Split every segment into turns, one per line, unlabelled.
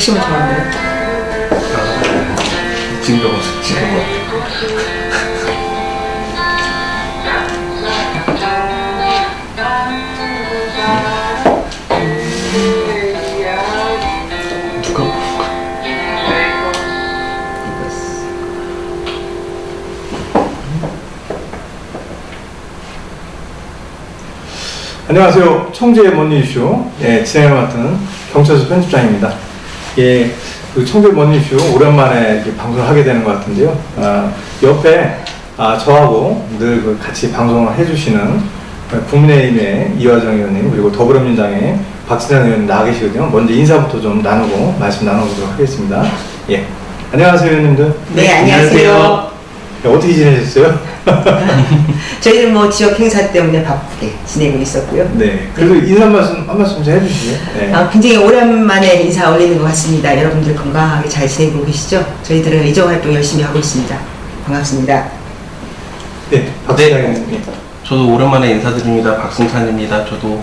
핵심을 정하는데
진동 진동 누가
안녕하세요. 청주의 모닝쇼 예, 진행을 맡은 경찰서 편집장입니다. 예, 그 청주의 모닝쇼 오랜만에 방송을 하게 되는 것 같은데요. 아, 옆에 아, 저하고 늘 그 같이 방송을 해주시는 국민의힘의 이화정 의원님 그리고 더불어민주당의 박진영 의원님 나와 계시거든요. 먼저 인사부터 좀 나누고 말씀 나눠보도록 하겠습니다. 예, 안녕하세요 의원님들.
네 안녕하세요
예, 어떻게 지내셨어요?
저희는 뭐 지역 행사 때문에 바쁘게 지내고 있었고요
네, 그래도 인사 말씀 한 말씀 좀 해주시죠. 네.
아, 굉장히 오랜만에 인사 올리는 것 같습니다 여러분들 건강하게 잘 지내고 계시죠? 저희들은 의정 활동 열심히 하고 있습니다 반갑습니다
네, 박진영 의원님.
저도 오랜만에 인사드립니다. 박승찬입니다. 저도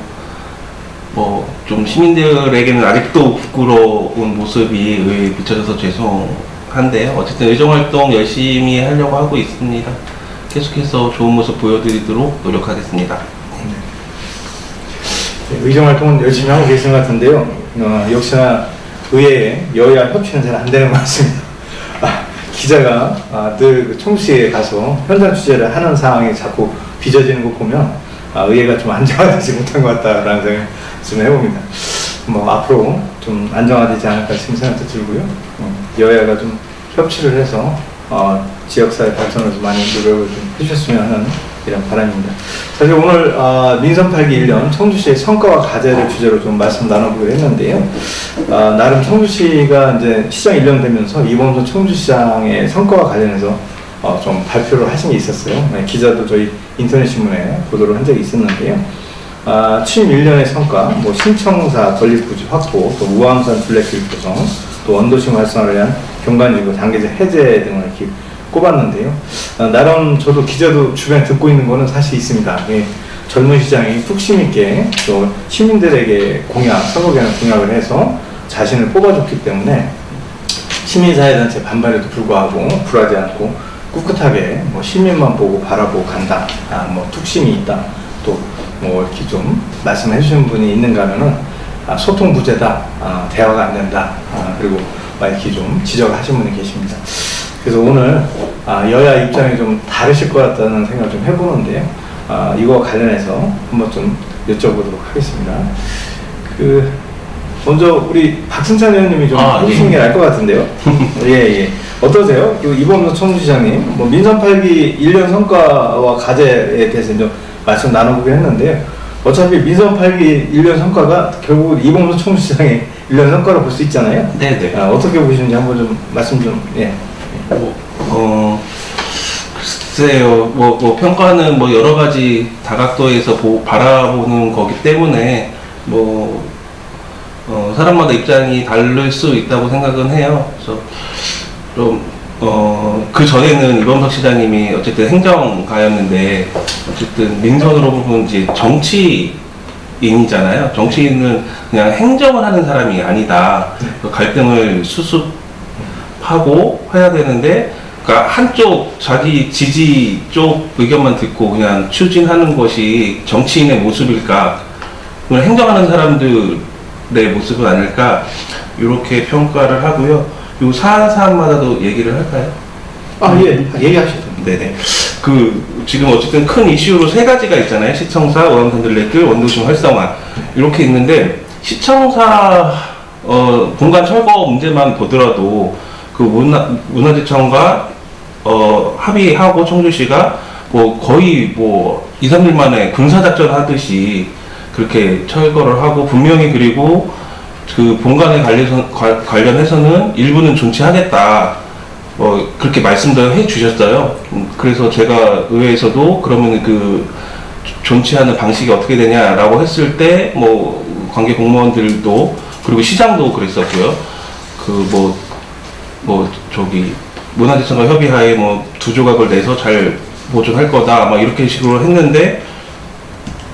뭐 좀 시민들에게는 아직도 부끄러운 모습이 비춰져서 죄송 한데 어쨌든 의정활동 열심히 하려고 하고 있습니다. 계속해서 좋은 모습 보여드리도록 노력하겠습니다.
네, 의정 활동은 열심히 하고 계신 것 같은데요. 어, 역시나 의회에 여야 협치는 잘 안 되는 것 같습니다. 아, 기자가 아, 늘그 청주시에 가서 현장 취재를 하는 상황이 자꾸 빚어지는 거 보면 아, 의회가 좀 안정화되지 못한 것 같다라는 생각 좀 해봅니다. 뭐 앞으로 좀 안정화되지 않을까 싶은 생각도 들고요. 어, 여야가 좀 협치를 해서 어, 지역사회 발전을 좀 많이 노력을 좀 해주셨으면 하는 이런 바람입니다. 사실 오늘 아, 민선 8기 1년 청주시의 성과와 과제를 주제로 좀 말씀 나눠보기로 했는데요. 아, 나름 청주시가 이제 시장 1년 되면서 이범선 청주시장의 성과와 관련해서 어, 좀 발표를 하신 게 있었어요. 네, 기자도 저희 인터넷 신문에 보도를 한 적이 있었는데요. 아, 취임 1년의 성과, 뭐 신청사 건립 부지 확보, 또 우암산 둘레길 구성, 또 원도심 활성화를 위한 경관지구 단계제 해제 등을 이렇게 꼽았는데요. 아, 나름 저도 기자도 주변에 듣고 있는 거는 사실 있습니다. 예, 젊은 시장이 뚝심 있게 또 시민들에게 공약, 선거에는 공약을 해서 자신을 뽑아줬기 때문에 시민사회단체 반발에도 불구하고 굴하지 않고 꿋꿋하게 뭐 시민만 보고 바라보고 간다. 아, 뭐 뚝심이 있다. 또 뭐 이렇게 좀 말씀해 주시는 분이 있는가 하면은 아, 소통 부재다. 아, 대화가 안 된다. 아, 그리고 막 이렇게 좀 지적하신 분이 계십니다. 그래서 오늘 아, 여야 입장이 좀 다르실 것 같다는 생각을 좀 해보는데요. 아, 이거 관련해서 한번 좀 여쭤보도록 하겠습니다. 그 먼저 우리 박승찬 의원님이 좀
아,
해주시는
예.
게 나을 것 같은데요. 예, 예. 어떠세요? 그 이범수 청주시장님, 뭐 민선 8기 1년 성과와 과제에 대해서 좀 말씀 나눠보긴 했는데, 어차피 민선 8기 1년 성과가 결국 이범수 청주시장의 1년 성과로 볼 수 있잖아요.
네네.
아, 어떻게 보시는지 한번 좀 말씀 좀, 예.
뭐, 어, 글쎄요, 뭐, 뭐, 평가는 뭐 여러 가지 다각도에서 보, 바라보는 거기 때문에, 뭐, 어, 사람마다 입장이 다를 수 있다고 생각은 해요. 그래서 좀, 어, 그 전에는 이범석 시장님이 어쨌든 행정가였는데, 어쨌든 민선으로 보면 이제 정치인이잖아요. 정치인은 그냥 행정을 하는 사람이 아니다. 그 갈등을 수습하고 해야 되는데, 그러니까 한쪽 자기 지지 쪽 의견만 듣고 그냥 추진하는 것이 정치인의 모습일까? 행정하는 사람들의 모습은 아닐까? 이렇게 평가를 하고요. 요 사안 사안마다도 얘기를 할까요?
아, 예. 얘기하시죠.
네네. 그 지금 어쨌든 큰 이슈로 세 가지가 있잖아요. 시청사, 원암산들레길, 원도심 활성화 이렇게 있는데 시청사 어, 공간 철거 문제만 보더라도 그 문화 문화재청과 어, 합의하고 청주시가 뭐 거의 뭐 2, 3일 만에 군사작전 하듯이 그렇게 철거를 하고 분명히 그리고 그 본관에 관련해서, 관- 관련해서는 일부는 존치하겠다. 어, 그렇게 말씀도 해 주셨어요. 음, 그래서 제가 의회에서도 그러면 그 존치하는 방식이 어떻게 되냐라고 했을 때, 뭐, 관계 공무원들도, 그리고 시장도 그랬었고요. 그, 뭐, 뭐, 저기, 문화재청과 협의하에 뭐, 두 조각을 내서 잘 보존할 거다. 막 이렇게 식으로 했는데,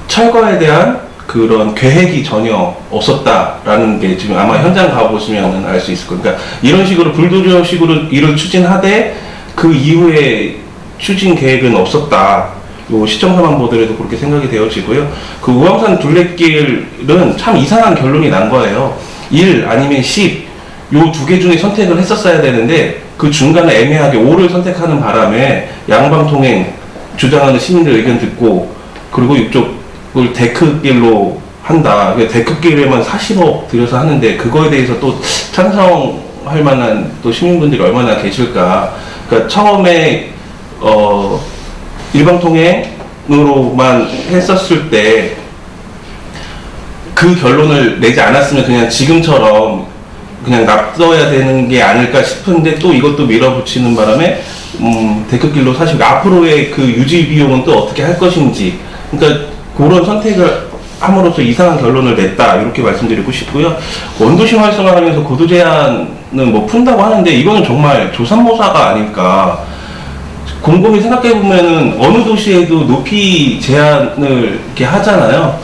철거에 대한 그 그런 계획이 전혀 없었다라는 게 지금 아마 현장 가보시면 알 수 있을 거예요. 그러니까 이런 식으로 불도저식으로 일을 추진하되 그 이후에 추진 계획은 없었다. 요 시청사만 보더라도 그렇게 생각이 되어지고요. 그 우암산 둘레길은 참 이상한 결론이 난 거예요. 1 아니면 10. 요 두 개 중에 선택을 했었어야 되는데 그 중간에 애매하게 5를 선택하는 바람에 양방통행 주장하는 시민들 의견 듣고 그리고 이쪽 을 데크길로 한다. 그 데크길에만 40억 들여서 하는데 그거에 대해서 또 찬성할 만한 또 시민분들이 얼마나 계실까. 그러니까 처음에 어 일방통행으로만 했었을 때 그 결론을 내지 않았으면 그냥 지금처럼 그냥 납둬야 되는 게 아닐까 싶은데 또 이것도 밀어붙이는 바람에 음, 데크길로 사실 앞으로의 그 유지 비용은 또 어떻게 할 것인지 그러니까 그런 선택을 함으로써 이상한 결론을 냈다 이렇게 말씀드리고 싶고요 원도심 활성화하면서 고도 제한은 뭐 푼다고 하는데 이거는 정말 조산모사가 아닐까 곰곰이 생각해 보면은 어느 도시에도 높이 제한을 이렇게 하잖아요.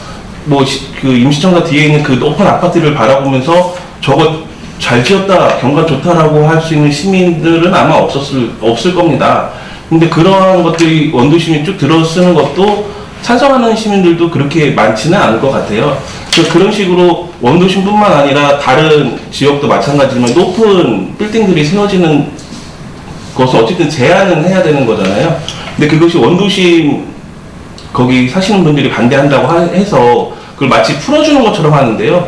뭐 그 임시청사 뒤에 있는 그 높은 아파트를 바라보면서 저거 잘 지었다, 경관 좋다라고 할 수 있는 시민들은 아마 없었을 없을 겁니다. 근데 그러한 것들이 원도심이 쭉 들어쓰는 것도 찬성하는 시민들도 그렇게 많지는 않을 것 같아요. 그래서 그런 식으로 원도심뿐만 아니라 다른 지역도 마찬가지지만 높은 빌딩들이 세워지는 것을 어쨌든 제한은 해야 되는 거잖아요. 근데 그것이 원도심 거기 사시는 분들이 반대한다고 하- 해서 그걸 마치 풀어주는 것처럼 하는데요.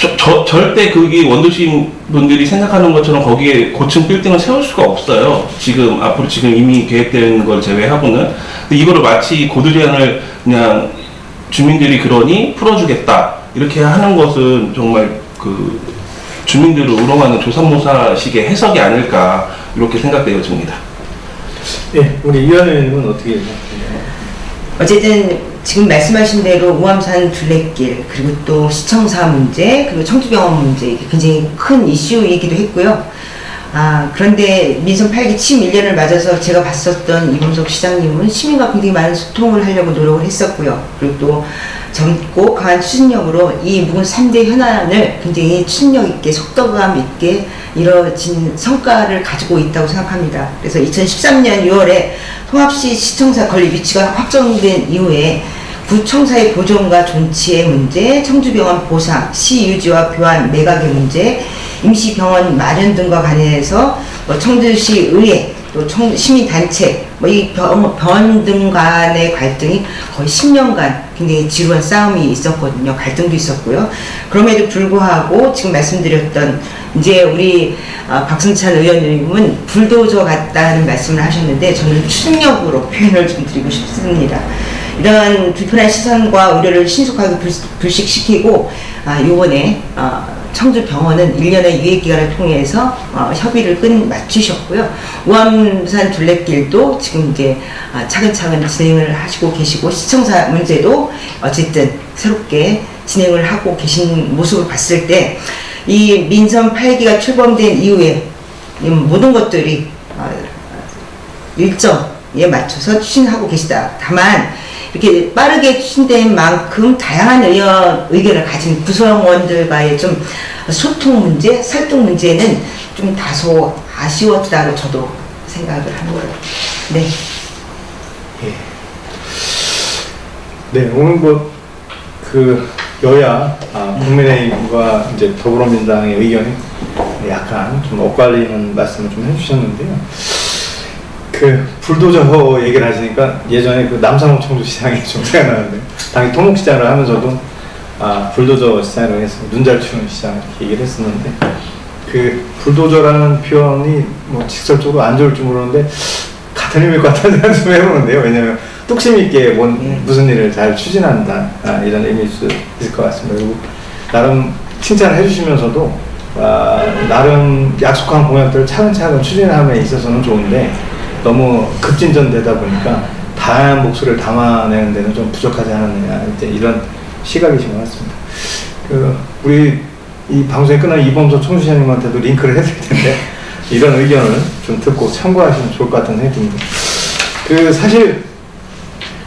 저, 저- 절대 거기 원도심 분들이 생각하는 것처럼 거기에 고층 빌딩을 세울 수가 없어요. 지금 앞으로 지금 이미 계획된 걸 제외하고는 근데 이거를 마치 고도 제한을 그냥 주민들이 그러니 풀어주겠다 이렇게 하는 것은 정말 그 주민들을 우롱하는 조선모사식의 해석이 아닐까 이렇게 생각되어집니다.
예, 우리 위원회님은 어떻게 생각하세요?
어쨌든 지금 말씀하신 대로 우암산 둘레길 그리고 또 시청사 문제 그리고 청주병원 문제 이게 굉장히 큰 이슈이기도 했고요. 아 그런데 민선 8기 취임 1년을 맞아서 제가 봤었던 이범석 시장님은 시민과 굉장히 많은 소통을 하려고 노력을 했었고요. 그리고 또 젊고 강한 추진력으로 이 묵은 3대 현안을 굉장히 추진력 있게 속도감 있게 이뤄진 성과를 가지고 있다고 생각합니다. 그래서 2013년 6월에 통합시 시청사 건립 위치가 확정된 이후에 구청사의 보존과 존치의 문제, 청주병원 보상, 시 유지와 교환, 매각의 문제, 임시병원 마련 등과 관련해서 뭐 청주시 의회, 또 청- 시민단체, 뭐 이 병원 등 간의 갈등이 거의 10년간 굉장히 지루한 싸움이 있었거든요. 갈등도 있었고요. 그럼에도 불구하고 지금 말씀드렸던 이제 우리 아, 박승찬 의원님은 불도저 같다는 말씀을 하셨는데 저는 추진력으로 표현을 좀 드리고 싶습니다. 이러한 불편한 시선과 우려를 신속하게 불, 불식시키고 아, 요번에 아, 청주 병원은 1년의 유예기간을 통해서 어, 협의를 끈 맞추셨고요. 우암산 둘레길도 지금 이제 아, 차근차근 진행을 하시고 계시고 시청사 문제도 어쨌든 새롭게 진행을 하고 계신 모습을 봤을 때 이 민선 8기가 출범된 이후에 이 모든 것들이 어, 일정에 맞춰서 추진하고 계시다. 다만 이렇게 빠르게 추진된 만큼 다양한 의견, 의견을 가진 구성원들과의 좀 소통 문제, 설득 문제는 좀 다소 아쉬웠다고 저도 생각을 거예요. 네.
예. 네, 오늘 뭐, 그, 여야, 아, 국민의힘과 이제 더불어민주당의 의견이 약간 좀 엇갈리는 말씀을 좀 해주셨는데요. 그, 불도저 얘기를 하시니까 예전에 그 남상호 청주시장이 좀 생각나는데, 당시 토목시장을 하면서도, 아, 불도저 시장이라고 해서 눈잘 추는 시장 이렇게 얘기를 했었는데, 그, 불도저라는 표현이 뭐 직설적으로 안 좋을지 모르는데, 같은 의미일 것 같다는 생각 좀 해보는데요. 왜냐면 뚝심 있게 뭔,
음.
무슨 일을 잘 추진한다 아, 이런 의미일 수 있을 것 같습니다. 그리고 나름 칭찬을 해주시면서도 아, 나름 약속한 공약들을 차근차근 추진함에 있어서는 좋은데 너무 급진전되다 보니까 다양한 목소리를 담아내는 데는 좀 부족하지 않았느냐 이제 이런 시각이신 것 같습니다. 그 우리 이 방송이 끝난 이범석 총수장님한테도 링크를 해드릴 텐데 이런 의견을 좀 듣고 참고하시면 좋을 것 같다는 생각이 듭니다. 그 사실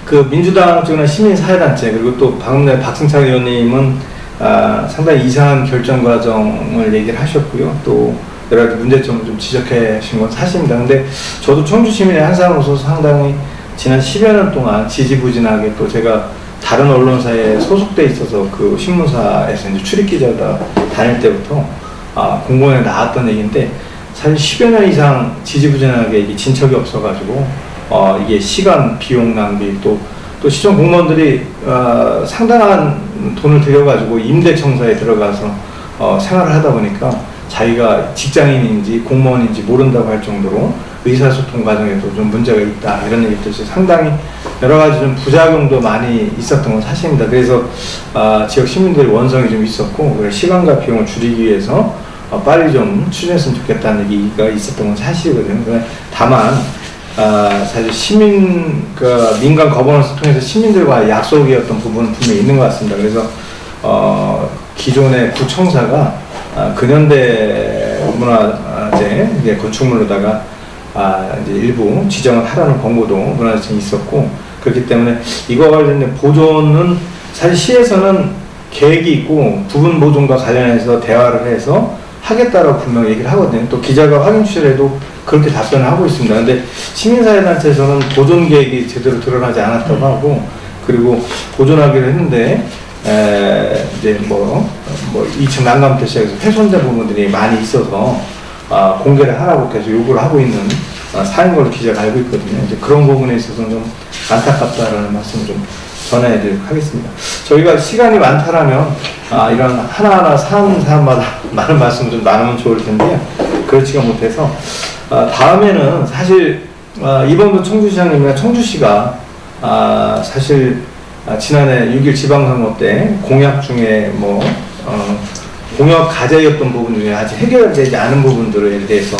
그 민주당 쪽이나 시민사회단체 그리고 또 방금 전에 박승창 의원님은 아, 상당히 이상한 결정 과정을 얘기를 하셨고요. 또 여러 가지 문제점을 좀 지적하신 건 사실입니다. 근데 저도 청주 시민의 한 사람으로서 상당히 지난 10여 년 동안 지지부진하게 또 제가 다른 언론사에 소속돼 있어서 그 신문사에서 이제 출입 기자다 다닐 때부터 아, 공공에 나왔던 얘기인데 사실 10여 년 이상 지지부진하게 이게 진척이 없어가지고 어, 이게 시간, 비용 낭비 또, 또 시청 공무원들이 어, 상당한 돈을 들여가지고 임대청사에 들어가서 어, 생활을 하다 보니까 자기가 직장인인지 공무원인지 모른다고 할 정도로 의사소통 과정에도 좀 문제가 있다 이런 얘기도 있어요. 상당히 여러 가지 좀 부작용도 많이 있었던 건 사실입니다. 그래서 아, 지역 시민들의 원성이 좀 있었고 시간과 비용을 줄이기 위해서 어, 빨리 좀 추진했으면 좋겠다는 얘기가 있었던 건 사실이거든요. 그러니까 다만 아, 사실 시민 그 민간 거버넌스 통해서 시민들과 약속이었던 부분은 분명히 있는 것 같습니다. 그래서 어, 기존의 구청사가 아, 근현대 문화재 이제 건축물로다가 아, 이제 일부 지정을 하라는 권고도 문화재청이 있었고 그렇기 때문에 이거 관련된 보존은 사실 시에서는 계획이 있고 부분 보존과 관련해서 대화를 해서 하겠다라고 분명히 얘기를 하거든요. 또 기자가 확인 취재해도 그렇게 답변을 하고 있습니다. 근데 시민사회단체에서는 보존 계획이 제대로 드러나지 않았다고 하고 그리고 보존하기로 했는데 에, 이제 뭐, 뭐 2층 난감부터 시작해서 훼손된 부분들이 많이 있어서 아, 공개를 하라고 계속 요구를 하고 있는 아, 사인 걸로 기자가 알고 있거든요. 이제 그런 부분에 있어서는 좀 안타깝다라는 말씀을 좀 전해드리도록 하겠습니다. 저희가 시간이 많다라면 아, 이런 하나하나 사는 사람마다 많은 말씀을 좀 나누면 좋을 텐데요. 그렇지가 못해서 아, 다음에는 사실 아, 이번도 청주시장님이나 청주시가 아, 사실 아, 지난해 6일 지방선거 때 공약 중에 뭐 어, 공약 과제였던 부분 중에 아직 해결되지 않은 부분들에 대해서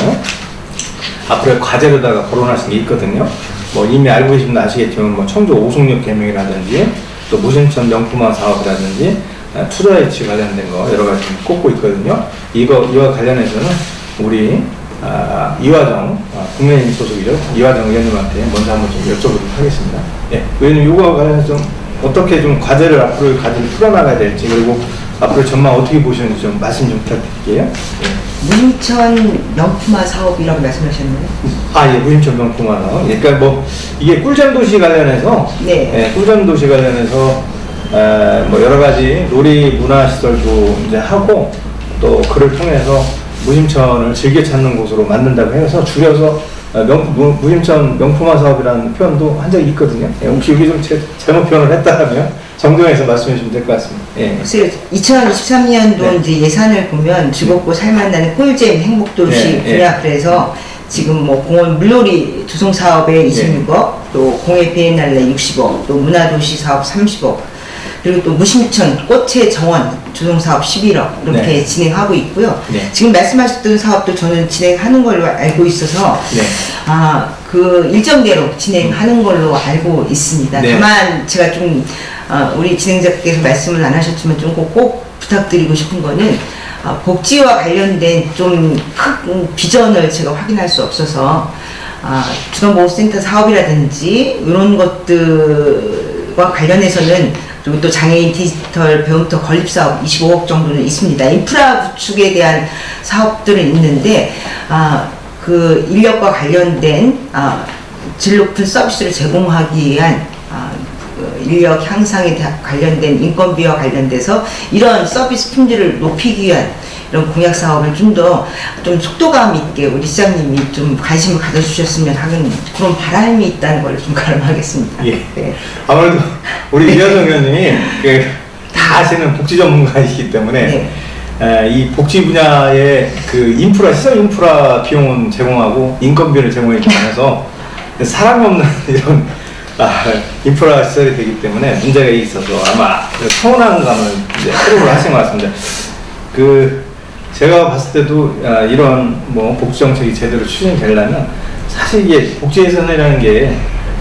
앞으로 과제로다가 거론하신 게 있거든요. 뭐 이미 알고 계신 분 아시겠지만 뭐 청주 오송역 개명이라든지 또 무신천 명품화 사업이라든지 아, 투자 유치 관련된 거 여러 가지 좀 꼽고 있거든요. 이거 이와 관련해서는 우리 아, 이화정 아, 국민의힘 소속이죠. 이화정 의원님한테 먼저 한번 좀 여쭤보도록 하겠습니다. 예, 의원님 이거와 관련해서 좀 어떻게 좀 과제를 앞으로 과제를 풀어나가야 될지 그리고 앞으로 전망 어떻게 보시는지 좀 말씀 좀 부탁드릴게요. 예.
문천 명품화 사업이라고 말씀하셨나요?
아, 예, 무임천 명품화요. 그러니까 뭐 이게 꿀잼 도시 관련해서
네.
예, 꿀잼 도시 관련해서 에, 뭐 여러 가지 놀이 문화 시설도 이제 하고 또 그를 통해서 무임천을 즐겨 찾는 곳으로 만든다고 해서 줄여서 어, 명, 무, 무임천 명품화 사업이라는 표현도 한 적이 있거든요. 예, 혹시 여기 좀 제, 잘못 표현을 했다면 정정해서 말씀해 주시면 될 것 같습니다. 예.
글쎄요, 2023년도
네.
이제 예산을 보면 즐겁고 살만나는 꿀잼 행복도시
네, 네.
분야 그래서 지금 뭐 공원 물놀이 조성
네.
사업에 26억, 또 공예 비엔날레 60억, 또 문화도시 사업 30억, 그리고 또 무심천 꽃의 정원 조성 사업 11억 이렇게
네.
진행하고 있고요.
네.
지금 말씀하셨던 사업도 저는 진행하는 걸로 알고 있어서
네.
아, 그 일정대로 진행하는 걸로 알고 있습니다.
네.
다만 제가 좀 아, 우리 진행자께서 말씀을 안 하셨지만 좀꼭 부탁드리고 싶은 거는 아, 복지와 관련된 좀 큰 비전을 제가 확인할 수 없어서 아, 주간보호센터 사업이라든지 이런 것들과 관련해서는 그리고 또 장애인 디지털 배움터 건립 사업 25억 정도는 있습니다. 인프라 구축에 대한 사업들은 있는데 아, 그 인력과 관련된 아, 질 높은 서비스를 제공하기 위한 아, 그 인력 향상에 대- 관련된 인건비와 관련돼서 이런 서비스 품질을 높이기 위한 이런 공약 사업을 좀 더 좀 속도감 있게 우리 시장님이 좀 관심을 가져주셨으면 하는 그런 바람이 있다는 걸 좀 가름하겠습니다.
예.
네.
아무래도 우리 이현정 의원님이 그 다 아시는 복지 전문가이시기 때문에
네.
에, 이 복지 분야의 그 인프라 시설 인프라 비용은 제공하고 인건비를 제공해 주면서 사람이 없는 이런 아, 인프라 시설이 되기 때문에 문제가 있어서 아마 서운한 감을 이제 프로를 하신 것 같습니다. 그 제가 봤을 때도 아, 이런 뭐 복지 정책이 제대로 추진되려면 사실 이게 복지 예산이라는 게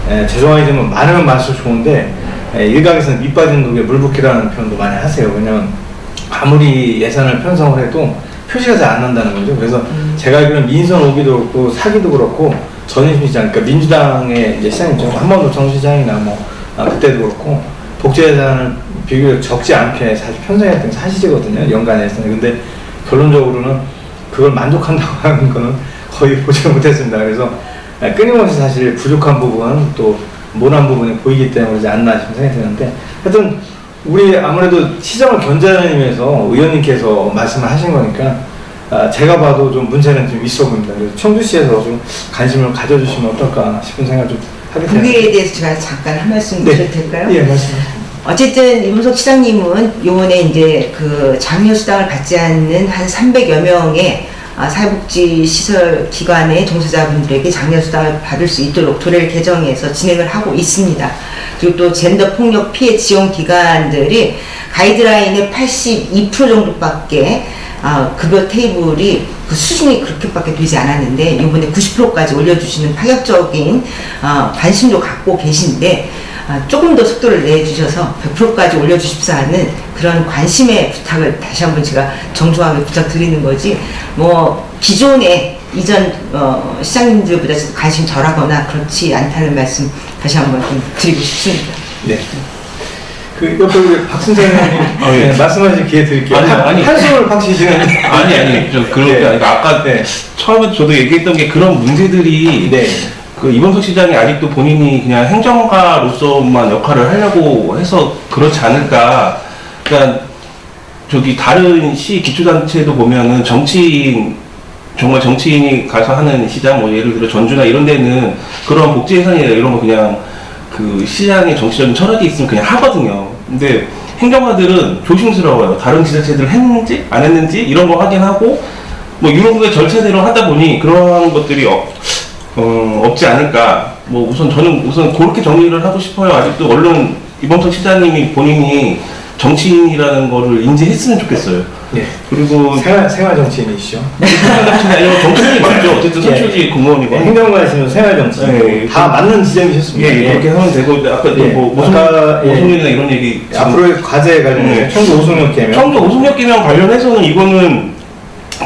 에, 죄송하지만 많으면 많을수록 좋은데 에, 일각에서는 밑 빠진 독에 물 붓기라는 표현도 많이 하세요. 왜냐면 아무리 예산을 편성을 해도 표시가 잘 안 난다는 거죠. 그래서 제가 알기로는 민선 오기도 그렇고 사기도 그렇고 전임 시장, 그러니까 민주당의 이제 시장님 중 한번도 정시장이나 뭐 아, 그때도 그렇고 복지예산을 비교적 적지 않게 사실 편성했던 게 사실이거든요. 연간에서는. 근데 결론적으로는 그걸 만족한다고 하는 거는 거의 보지 못했습니다. 그래서 아, 끊임없이 사실 부족한 부분 또 모난 부분이 보이기 때문이지 않나 싶은 생각이 드는데 하여튼 우리 아무래도 시정을 견제하는 의미에서 의원님께서 말씀을 하신 거니까 아, 제가 봐도 좀 문제는 좀 있어 보입니다. 그래서 청주시에서 좀 관심을 가져주시면 어떨까 싶은 생각을 좀 하게 되네요.
거기에 대해서 제가 잠깐 한 말씀 드려도 될까요?
예, 말씀하세요.
어쨌든 이문석 시장님은 요번에 이제 그 장려 수당을 받지 않는 한 300여 명의 아, 사회복지 시설 기관의 종사자분들에게 장려 수당을 받을 수 있도록 조례를 개정해서 진행을 하고 있습니다. 그리고 또 젠더 폭력 피해 지원 기관들이 가이드라인의 82% 정도밖에 아, 급여 테이블이 그 수준이 그렇게밖에 되지 않았는데 이번에 90%까지 올려주시는 파격적인 아, 관심도 갖고 계신데 아, 조금 더 속도를 내주셔서 100%까지 올려주십사 하는 그런 관심의 부탁을 다시 한번 제가 정중하게 부탁드리는 거지 뭐 기존의 이전 어, 시장님들보다 관심 덜하거나 그렇지 않다는 말씀 다시 한번 좀 드리고 싶습니다.
네. 그 옆에 우리 박순재 의원님
아, 예.
네, 말씀하실 기회 드릴게요.
아니,
한-
아니.
한숨을 팍 쉬시는.
아니 아니 저 그런 게
네.
아니라 아까
네.
처음에 저도 얘기했던 게 그런 문제들이
네.
그 이범석 시장이 아직도 본인이 그냥 행정가로서만 역할을 하려고 해서 그렇지 않을까. 그러니까 저기 다른 시 기초단체도 보면은 정치인 정말 정치인이 가서 하는 시장 뭐 예를 들어 전주나 이런 데는 그런 복지 예산이나 이런 거 그냥 그 시장의 정치적인 철학이 있으면 그냥 하거든요. 근데 행정가들은 조심스러워요. 다른 지자체들 했는지 안 했는지 이런 거 확인하고 뭐 이런 거 절차대로 하다 보니 그러한 것들이 없, 어, 없지 않을까. 뭐 우선 저는 우선 그렇게 정리를 하고 싶어요. 아직도 언론 이범석 시장님이 본인이 정치인이라는 거를 인지했으면 좋겠어요.
네.
그리고
생활, 생활 정치인이시죠.
아니면 정치인이 맞죠. 어쨌든
예.
선출직 공무원이고.
행정가시면 생활 정치인.
네,
다 맞는 지점이셨습니다.
예, 그렇게 하면 되고 아까
예.
또뭐 모성
아까, 예.
모성률이나 이런 얘기
앞으로의 과제 관련해서
네.
청주 오송역 개명.
청주 오송역 개명 관련해서는 이거는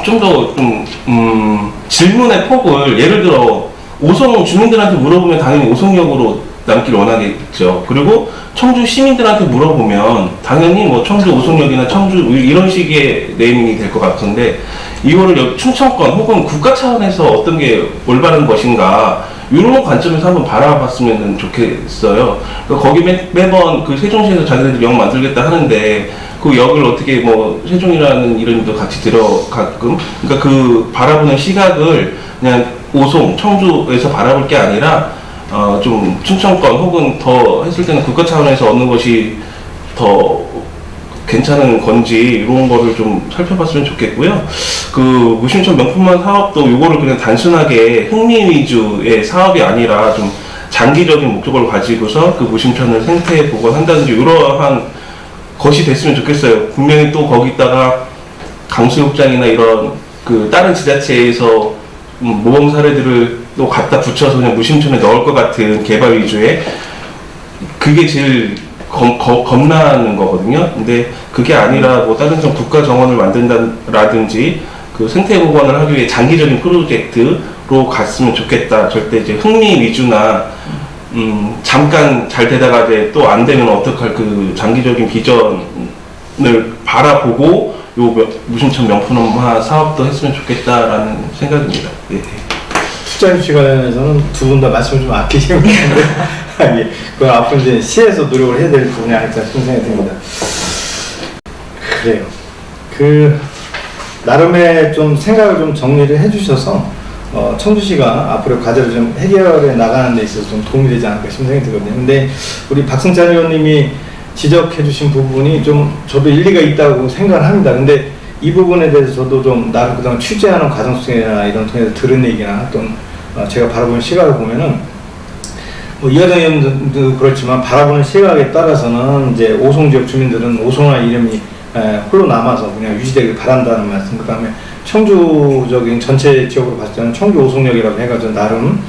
좀 더좀 음, 질문의 폭을 예를 들어 오송 주민들한테 물어보면 당연히 오송역으로 남길 원하겠죠. 그리고 청주 시민들한테 물어보면 당연히 뭐 청주 오송역이나 청주 이런 식의 네이밍이 될 것 같은데 이거를 여- 충청권 혹은 국가 차원에서 어떤 게 올바른 것인가 이런 관점에서 한번 바라봤으면 좋겠어요. 그러니까 거기 매, 매번 그 세종시에서 자기네들 역 만들겠다 하는데 그 역을 어떻게 뭐 세종이라는 이름도 같이 들어가끔 그러니까 그 바라보는 시각을 그냥 오송 청주에서 바라볼 게 아니라 어 좀 충청권 혹은 더 했을 때는 국가 차원에서 얻는 것이 더 괜찮은 건지 이런 거를 좀 살펴봤으면 좋겠고요. 그 무심천 명품만 사업도 요거를 그냥 단순하게 흥미 위주의 사업이 아니라 좀 장기적인 목적을 가지고서 그 무심천을 생태 복원한다든지 이러한 것이 됐으면 좋겠어요. 분명히 또 거기다가 강수욕장이나 이런 그 다른 지자체에서 음, 모범 사례들을 또 갖다 붙여서 그냥 무심천에 넣을 것 같은 개발 위주의 그게 제일 겁, 겁, 겁나는 거거든요. 근데 그게 아니라 뭐 다른 좀 국가 정원을 만든다라든지 그 생태 복원을 하기 위해 장기적인 프로젝트로 갔으면 좋겠다. 절대 이제 흥미 위주나 음, 잠깐 잘 되다가 이제 또 안 되면 어떡할 그 장기적인 비전을 바라보고 요 명- 무심천 명품화 사업도 했으면 좋겠다라는 생각입니다. 예.
투자 유치 관련해서는 두 분 다 말씀을 좀 아끼시는 것 같은데 예, 그건 앞으로 이제 시에서 노력을 해야 될 부분이 아닐까 싶은 생각이 듭니다. 그래요. 그 나름의 좀 생각을 좀 정리를 해주셔서 어, 청주시가 앞으로 과제를 좀 해결해 나가는 데 있어서 좀 도움이 되지 않을까 싶은 생각이 들거든요. 근데 우리 박승찬 의원님이 지적해 주신 부분이 좀 저도 일리가 있다고 생각을 합니다. 근데 이 부분에 대해서 저도 좀 나름 그동안 취재하는 과정 속이나 이런 통해서 들은 얘기나 또는 어, 제가 바라보는 시각을 보면은 뭐 이하정 의원도 그렇지만 바라보는 시각에 따라서는 이제 오송 지역 주민들은 오송화 이름이 에, 홀로 남아서 그냥 유지되길 바란다는 말씀. 그 다음에 청주적인 전체 지역으로 봤을 때는 청주 오송역이라고 해가지고 나름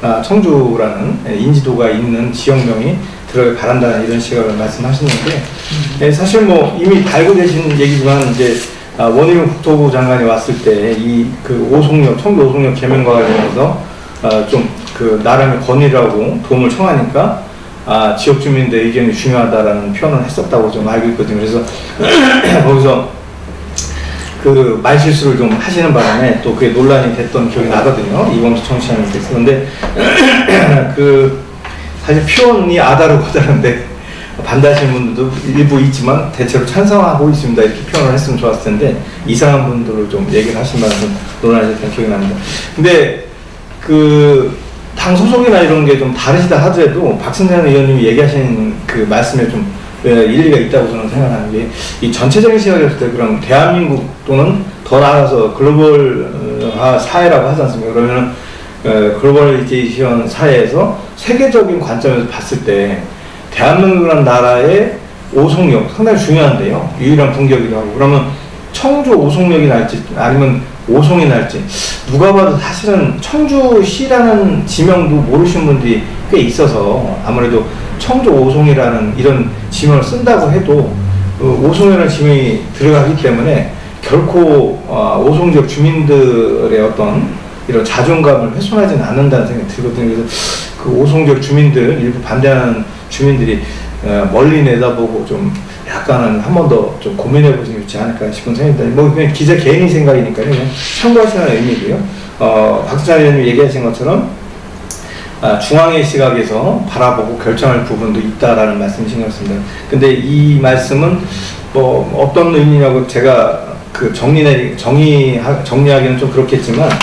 아, 청주라는 에, 인지도가 있는 지역명이 들어가길 바란다는 이런 시각을 말씀하시는데 에, 사실 뭐 이미 알고 계신 얘기지만 이제 아, 원희룡 국토부 장관이 왔을 때 이 그 오송역 청주 오송역 개명과 관련해서 어, 좀그 나름의 건의라고 도움을 청하니까 아, 지역 주민들 의견이 중요하다라는 표현을 했었다고 좀 알고 있거든요. 그래서 거기서 그 말실수를 좀 하시는 바람에 또 그게 논란이 됐던 기억이 나거든요. 이범수 청취자님께서. 근데 그 사실 표현이 아다르고 다른데 반대하시는 분들도 일부 있지만 대체로 찬성하고 있습니다. 이렇게 표현을 했으면 좋았을 텐데 이상한 분들을 좀 얘기를 논란이 됐던 기억이 납니다. 근데 그 당 소속이나 이런 게 좀 다르시다 하더라도 박승찬 의원님이 얘기하신 그 말씀에 좀 예, 일리가 있다고 저는 생각하는 게 이 전체적인 시각에서 때 그럼 대한민국 또는 더 나아가서 글로벌 사회라고 하지 않습니까? 그러면은 어, 글로벌리제이션 사회에서 세계적인 관점에서 봤을 때 대한민국이라는 나라의 오송력 상당히 중요한데요. 유일한 분격이라고 하고 그러면 청주 오송력이 날지 아니면 오송이 날지 누가 봐도 사실은 청주시라는 지명도 모르시는 분들이 꽤 있어서 아무래도 청주 오송이라는 이런 지명을 쓴다고 해도 그 오송이라는 지명이 들어가기 때문에 결코 어, 오송 지역 주민들의 어떤 이런 자존감을 훼손하지는 않는다는 생각이 들거든요. 그래서 그 오송 지역 주민들 일부 반대하는 주민들이 어, 멀리 내다보고 좀 약간은 한 번 더 좀 고민해 보시면 좋지 않을까 싶은 생각입니다. 뭐 그냥 기자 개인의 생각이니까요. 그냥 참고하시는 의미고요. 어, 박수찬 의원님 얘기하신 것처럼 아, 중앙의 시각에서 바라보고 결정할 부분도 있다라는 말씀이신 것 같습니다. 근데 이 말씀은 뭐 어떤 의미냐고 제가 그 정리 정의 정리하기는 좀 그렇겠지만 아,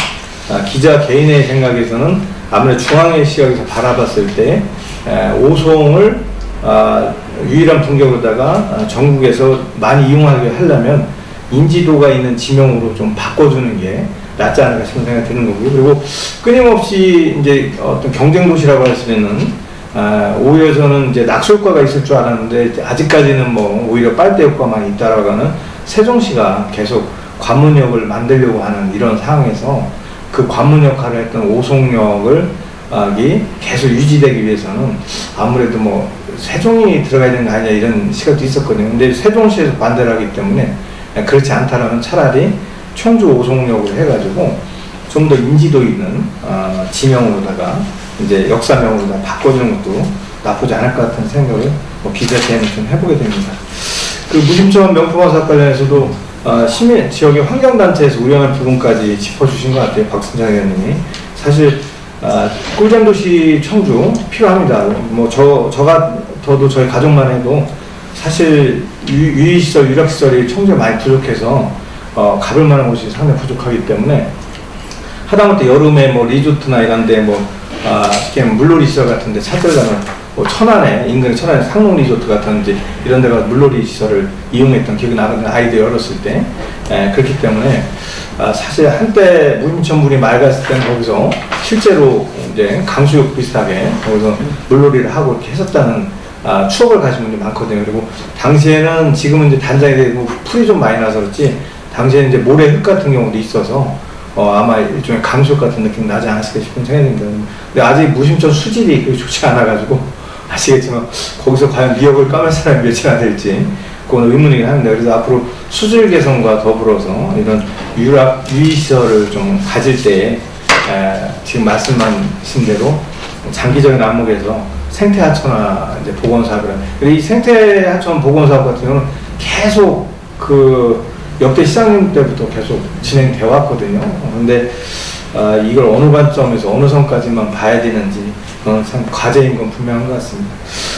기자 개인의 생각에서는 아무래도 중앙의 시각에서 바라봤을 때 에, 오송을 아, 유일한 분격으로다가 아, 전국에서 많이 이용하게 하려면 인지도가 있는 지명으로 좀 바꿔주는 게 낫지 않을까 싶은 생각이 드는 거고요. 그리고 끊임없이 이제 어떤 경쟁 도시라고 할 수 있는 아, 오히려 저는 이제 낙수 효과가 있을 줄 알았는데 아직까지는 뭐 오히려 빨대 효과만 있다라고 하는 세종시가 계속 관문역을 만들려고 하는 이런 상황에서 그 관문 역할을 했던 오송역을 아, 이 계속 유지되기 위해서는 아무래도 뭐 세종이 들어가야 되는 거 아니냐 이런 시각도 있었거든요. 근데 세종시에서 반대를 하기 때문에 그렇지 않다라면 차라리 청주 오송역을 해가지고 좀 더 인지도 있는 어, 지명으로다가 이제 역사명으로다 바꿔주는 것도 나쁘지 않을 것 같은 생각을 뭐 기자 때문에 좀 해보게 됩니다. 그 무심점 명품화 관련해서도 어, 시민 지역의 환경단체에서 우려하는 부분까지 짚어주신 것 같아요. 박순장 의원님이 사실 아, 꿀잼 도시 청주 필요합니다. 뭐 저 저가 저도 저희 가족만 해도 사실 유, 유의시설, 유락시설이 청주에 많이 부족해서 어, 가볼 만한 곳이 상당히 부족하기 때문에 하다못해 여름에 뭐 리조트나 이런데 뭐 아, 물놀이 시설 같은데 찾으려면 뭐 천안에 인근 천안에 상록 리조트 같은지 이런 데가 물놀이 시설을 이용했던 기억이 나거든요 아이들 어렸을 때 에, 그렇기 때문에 아, 사실 한때 무임천물이 맑았을 때는 거기서 실제로 이제 강수욕 비슷하게 거기서 물놀이를 하고 이렇게 했었다는 아, 추억을 가진 분들이 많거든요. 그리고 당시에는 지금은 이제 단장이 되고 풀이 좀 많이 나서 그렇지 당시에는 이제 모래 흙 같은 경우도 있어서 어, 아마 일종의 강수욕 같은 느낌 나지 않았을까 싶은 생각이 듭니다. 근데 아직 무심천 수질이 좋지 않아가지고 아시겠지만 거기서 과연 미역을 까면 사람이 몇이나 될지 그건 의문이긴 합니다. 그래서 앞으로 수질 개선과 더불어서 이런 유락 유의시설을 좀 가질 때 에, 지금 말씀하신 대로 장기적인 안목에서 생태 하천화 이제 복원 사업을. 그리고 이 생태 하천 복원 사업 같은 경우는 계속 그 역대 시장님 때부터 계속 진행되어 왔거든요. 근데 아, 이걸 어느 관점에서 어느 선까지만 봐야 되는지 그건 참 과제인 건 분명한 것 같습니다.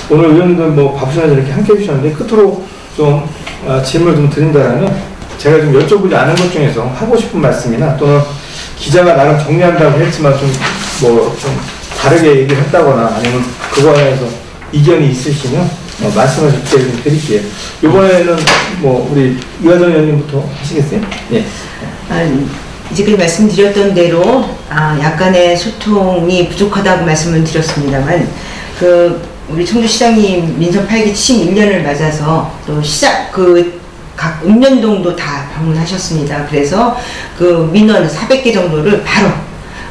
오늘 의원님들 뭐 바쁘시나 이렇게 함께 해주셨는데 끝으로 좀 아, 질문을 좀 드린다면 제가 좀 여쭤보지 않은 것 중에서 하고 싶은 말씀이나 또는 기자가 나름 정리한다고 했지만 좀 뭐 좀 다르게 얘기를 했다거나 아니면 그거에 대해서 이견이 있으시면 어, 말씀을 직접 좀 드릴게요. 이번에는 뭐 우리 이화정 의원님부터 하시겠어요? 예.
아, 지금 말씀드렸던 대로 아, 약간의 소통이 부족하다고 말씀을 드렸습니다만 그 우리 청주시장님 민선 8기 71년을 맞아서 또 시작 그 각 읍면동도 다 방문하셨습니다. 그래서 그 민원 400개 정도를 바로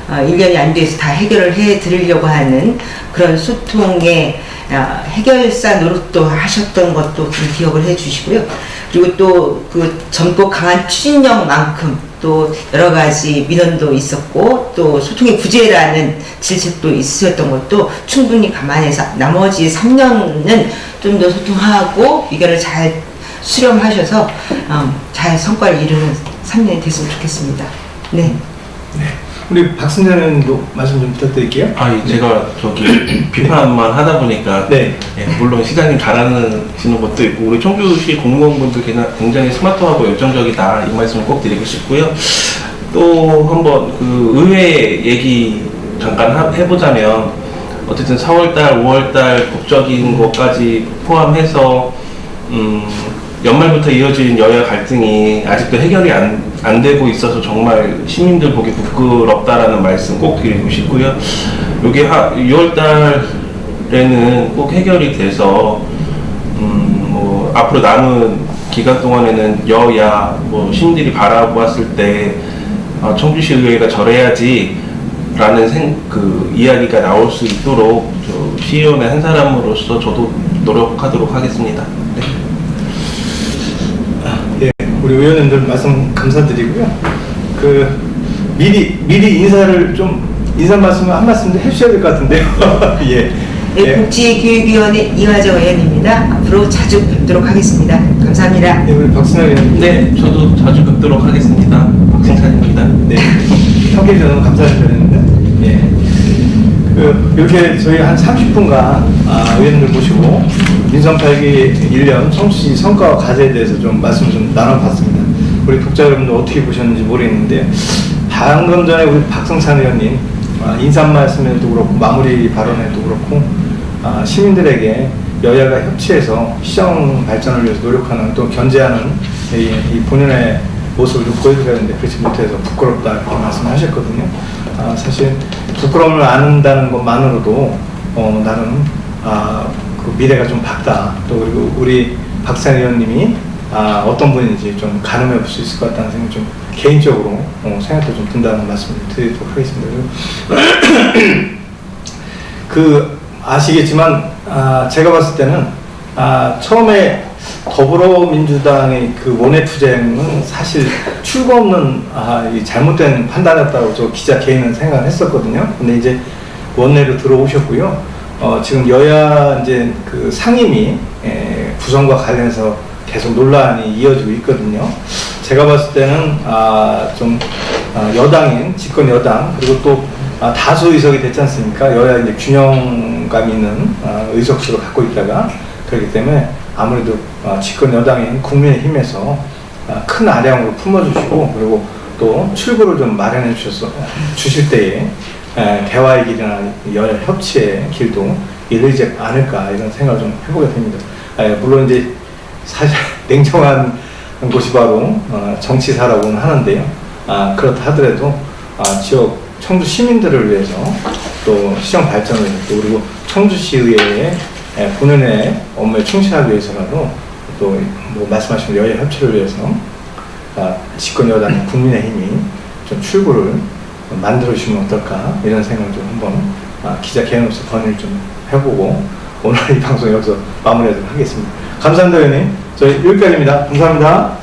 어, 1년이 안 돼서 다 해결을 해 드리려고 하는 그런 소통의 아, 해결사 노릇도 하셨던 것도 좀 기억을 해 주시고요. 그리고 또 그 젊고 강한 추진력만큼 또 여러 가지 민원도 있었고 또 소통의 부재라는 질책도 있었던 것도 충분히 감안해서 나머지 3년은 좀 더 소통하고 의견을 잘 수렴하셔서 음, 잘 성과를 이루는 3년이 됐으면 좋겠습니다. 네.
우리 의원님도 말씀 좀 부탁드릴게요.
아, 이 제가 저기 비판만 하다 보니까
네.
예, 물론 시장님 잘하시는 것도 있고 우리 청주시 공무원분들 굉장히- 스마트하고 열정적이다 이 말씀을 꼭 드리고 싶고요. 또 한번 그 의회 얘기 잠깐 하- 해보자면 어쨌든 4월달, 5월달 법적인 것까지 포함해서 음, 연말부터 이어진 여야 갈등이 아직도 해결이 안, 안 되고 있어서 정말 시민들 보기 부끄럽다라는 말씀 꼭 드리고 싶고요. 요게 6월 달에는 꼭 해결이 돼서 음, 뭐 앞으로 남은 기간 동안에는 여야 뭐 시민들이 바라보았을 때 아, 청주시 의회가 저래야지 라는 생, 그 이야기가 나올 수 있도록 저 시의원의 한 사람으로서 저도 노력하도록 하겠습니다. 네.
예, 우리 의원님들 말씀 감사드리고요. 그 미리 미리 인사를 좀 인사 말씀을 한 말씀 해주셔야 될 것 같은데요. 예.
네,
예.
복지교육위원회 이화정 의원입니다. 앞으로 자주 뵙도록 하겠습니다. 감사합니다.
예, 우리 박순환 의원님.
네, 저도 자주 뵙도록 하겠습니다. 박승찬입니다.
네. 함께 해주셔서 감사드리는데, 예. 그, 이렇게 저희 한 30분간, 아, 의원들 모시고, 민선 8기 1년 청취 성과와 과제에 대해서 좀 말씀을 좀 나눠봤습니다. 우리 독자 여러분들 어떻게 보셨는지 모르겠는데, 방금 전에 우리 박성찬 의원님, 아, 인사 말씀에도 그렇고, 마무리 발언에도 그렇고, 아, 시민들에게 여야가 협치해서 시정 발전을 위해서 노력하는 또 견제하는 이, 이 본연의 모습을 좀 보여드려야 되는데 그렇지 못해서 부끄럽다 이렇게 말씀하셨거든요. 아, 사실 부끄러움을 안다는 것만으로도 어, 나는 아, 그 미래가 좀 밝다. 또 그리고 우리 박상 의원님이 아, 어떤 분인지 좀 가늠해 볼 수 있을 것 같다는 생각이 좀 개인적으로 어, 생각도 좀 든다는 말씀을 드리도록 하겠습니다. 그 아시겠지만 아, 제가 봤을 때는 아, 처음에 더불어민주당의 그 원외 투쟁은 사실 출구 없는 아, 이 잘못된 판단이었다고 저 기자 개인은 생각을 했었거든요. 근데 이제 원내로 들어오셨고요. 어, 지금 여야 이제 그 상임위 에, 구성과 관련해서 계속 논란이 이어지고 있거든요. 제가 봤을 때는 아, 좀 아, 여당인 집권 여당 그리고 또 아, 다수 의석이 됐지 않습니까? 여야 이제 균형감 있는 아, 의석수를 갖고 있다가 그렇기 때문에 아무래도 아, 집권 여당인 국민의힘에서 아, 큰 아량으로 품어주시고 그리고 또 출구를 좀 마련해 주셔서 주실 때에 에, 대화의 길이나 여야 협치의 길도 이르지 않을까 이런 생각을 좀 해보게 됩니다. 에, 물론 이제 사실 냉정한 곳이 바로 어, 정치사라고는 하는데요. 아, 그렇다 하더라도 아, 지역 청주 시민들을 위해서 또 시정 발전을 또 그리고 청주시의회의 에, 본연의 업무에 충실하기 위해서라도 또 뭐 말씀하신 여야 협치를 위해서 아, 집권 여당 국민의힘이 좀 출구를 만들어 주시면 어떨까 이런 생각을 좀 한번 아, 기자 개인으로서 건의를 좀 해보고 오늘 이 방송 여기서 마무리하도록 하겠습니다. 감사합니다, 의원님. 저희 여기까지입니다. 감사합니다.